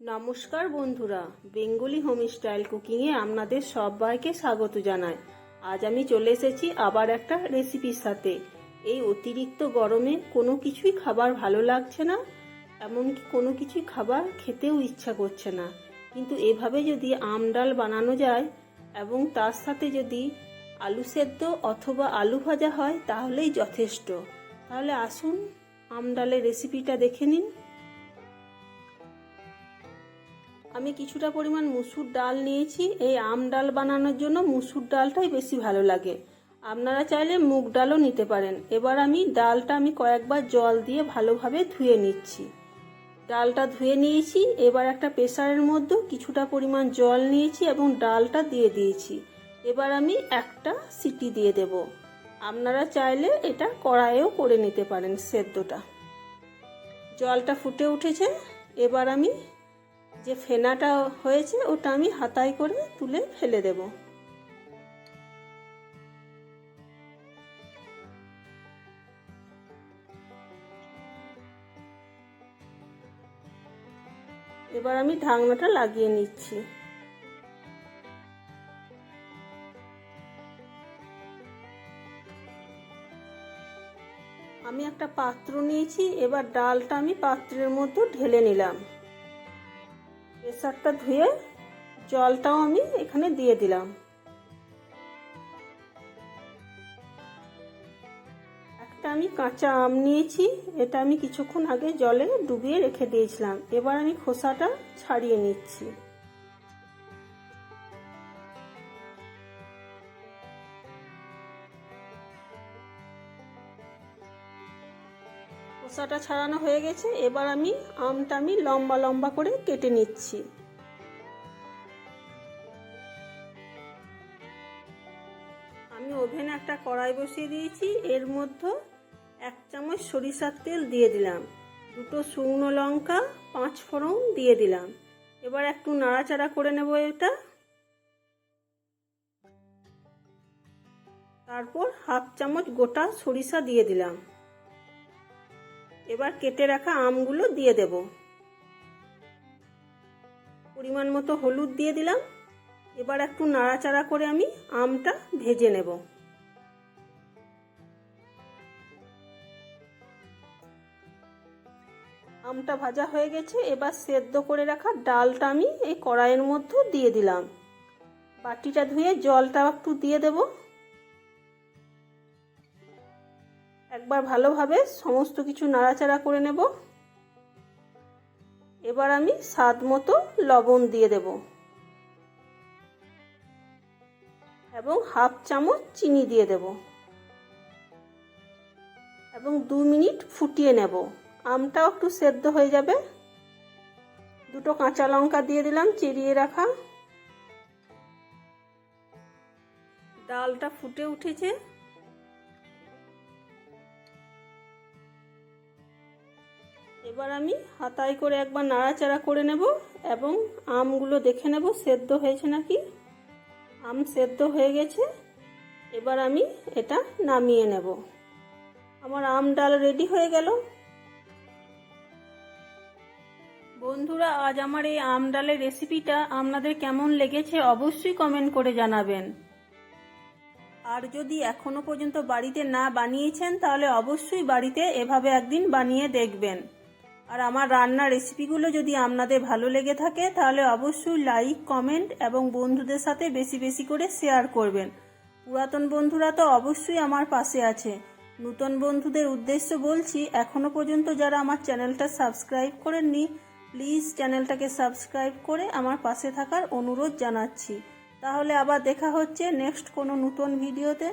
নমস্কার বন্ধুরা, Bengali home style কুকিংয়ে আপনাদের সবাইকে স্বাগত জানাই। আজ আমি চলে এসেছি আবার একটা রেসিপির সাথে। এই অতিরিক্ত গরমে কোনো কিছুই খাবার ভালো লাগছে না, এমনকি কোনো কিছুই খাবার খেতেও ইচ্ছা করছে না। কিন্তু এভাবে যদি আম ডাল বানানো যায় এবং তার সাথে যদি আলু সেদ্ধ অথবা আলু ভাজা হয়, তাহলেই যথেষ্ট। তাহলে আসুন, আম ডালের রেসিপিটা দেখে নিন। আমি কিছুটা পরিমাণ মুসুর ডাল নিয়েছি। এই আম ডাল বানানোর জন্য মুসুর ডালটাই বেশি ভালো লাগে। আপনারা চাইলে মুগ ডালও নিতে পারেন। এবার আমি ডালটা আমি কয়েকবার জল দিয়ে ভালোভাবে ধুয়ে নিচ্ছি। ডালটা ধুয়ে নিয়েছি। এবার একটা প্রেসারের মধ্যে কিছুটা পরিমাণ জল নিয়েছি এবং ডালটা দিয়ে দিয়েছি। এবার আমি একটা সিটি দিয়ে দেব। আপনারা চাইলে এটা কড়াইয়েও করে নিতে পারেন সেদ্ধটা। জলটা ফুটে উঠেছে। এবার আমি যে ফেনাটা হয়েছে, ওটা আমি হাতায় করে তুলে ফেলে দেব। এবার আমি ঢাকনাটা লাগিয়ে নিচ্ছি। আমি একটা পাত্র নিয়েছি, এবার ডালটা আমি পাত্রের মধ্যে ঢেলে নিলাম। প্রেসারটা ধুয়ে জলটাও আমি এখানে দিয়ে দিলাম। একটা আমি কাঁচা আম নিয়েছি, এটা আমি কিছুক্ষণ আগে জলে ডুবিয়ে রেখে দিয়েছিলাম। এবার আমি খোসাটা ছাড়িয়ে নিচ্ছি। খোসাটা ছাড়ানো হয়ে গেছে, এবার আমি আমটা আমি লম্বা লম্বা করে কেটে নিচ্ছি। আমি ওভেনে একটা কড়াই বসিয়ে দিয়েছি, এর মধ্যে এক চামচ সরিষার তেল দিয়ে দিলাম, দুটো শুকনো লঙ্কা, পাঁচ ফোড়ন দিয়ে দিলাম। এবার একটু নাড়াচাড়া করে নেব এটা। তারপর হাফ চামচ গোটা সরিষা দিয়ে দিলাম। এবার কেটে রাখা আমগুলো দিয়ে দেব। পরিমাণ মতো হলুদ দিয়ে দিলাম। এবার একটু নাড়াচাড়া করে আমি আমটা ভেজে নেব। আমটা ভাজা হয়ে গেছে। এবার সেদ্ধ করে রাখা ডালটা আমি এই কড়াইয়ের মধ্যে দিয়ে দিলাম। বাটিটা ধুয়ে জলটা একটু দিয়ে দেবো। একবার ভালোভাবে সমস্ত কিছু নাড়াচাড়া করে নেব। এবার আমি স্বাদ মতো লবণ দিয়ে দেব। এবং হাফ চামচ চিনি দিয়ে দেব। এবং দু মিনিট ফুটিয়ে নেব। আমটাও একটু সেদ্ধ হয়ে যাবে। দুটো কাঁচা লঙ্কা দিয়ে দিলাম চিরিয়ে রাখা। ডালটা ফুটে উঠেছে। এবার আমি হাতায় করে একবার নাড়াচাড়া করে নেব এবং আমগুলো দেখে নেব, সেদ্ধ হয়েছে নাকি? আম সেদ্ধ হয়ে গেছে। এবার আমি এটা নামিয়ে নেব। আমার আম ডাল রেডি হয়ে গেল। বন্ধুরা, আজ আমার এই আম ডালের রেসিপিটা আপনাদের কেমন লেগেছে অবশ্যই কমেন্ট করে জানাবেন। আর যদি এখনও পর্যন্ত বাড়িতে না বানিয়েছেন, তাহলে অবশ্যই বাড়িতে এভাবে একদিন বানিয়ে দেখবেন। আর আমার রান্নার রেসিপিগুলো যদি আপনাদের ভালো লেগে থাকে, তাহলে অবশ্যই লাইক কমেন্ট এবং বন্ধুদের সাথে বেশি বেশি করে শেয়ার করবেন। পুরাতন বন্ধুরা তো অবশ্যই আমার পাশে আছে। নতুন বন্ধুদের উদ্দেশ্য বলছি, এখনও পর্যন্ত যারা আমার চ্যানেলটা সাবস্ক্রাইব করেননি প্লিজ চ্যানেলটাকে সাবস্ক্রাইব করে আমার পাশে থাকার অনুরোধ জানাচ্ছি। তাহলে আবার দেখা হচ্ছে নেক্সট কোনো নতুন ভিডিওতে